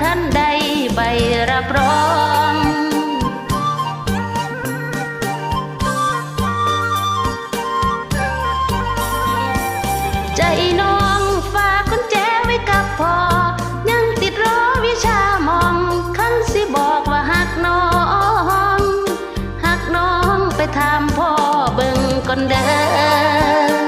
ท่านใดใบรับรองใจน้องฝากคุณแจไว้กับพ่อ ยังติดรอวิชามองขันสิบอกว่าหักน้องหักน้องไปถามพ่อเบิ่งก่อนเด้อ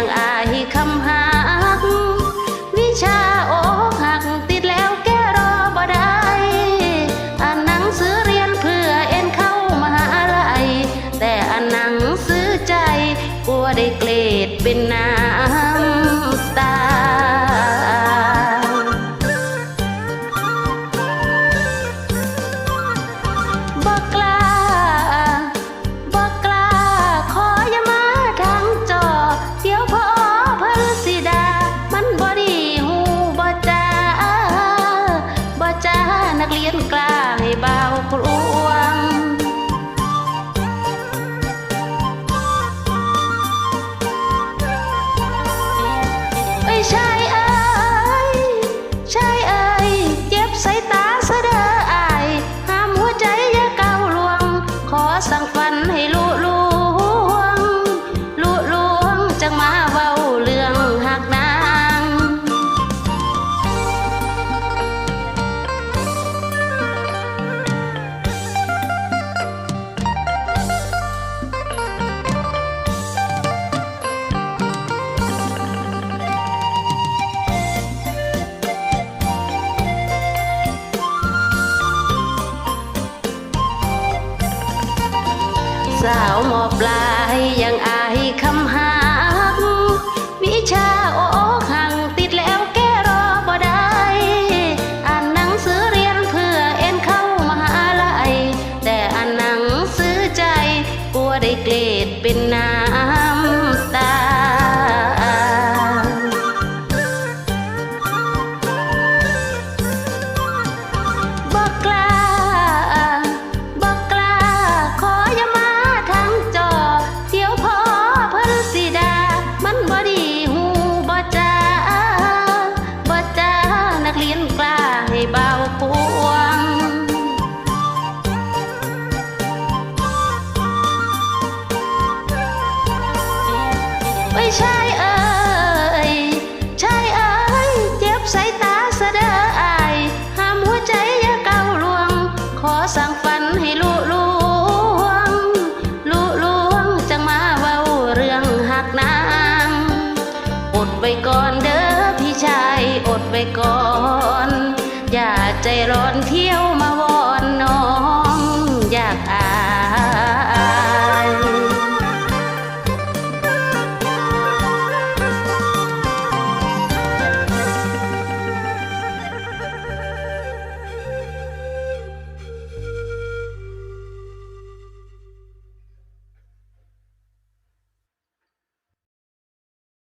างอายคำหา ใช่ สาวหมอปลายยังอายคำ ไอ้ยชายเอ้ยชายเอ้ยเจ็บสายตาเสดออายห้ามหัวใจอย่าเก้าลวง ขอสั่งฝันให้ลุลวงลุลวงจังมาเว้าเรื่องหักนางอดไว้ก่อนเด้อพี่ชายอดไว้ก่อน อย่าใจร้อนเที่ยวมาว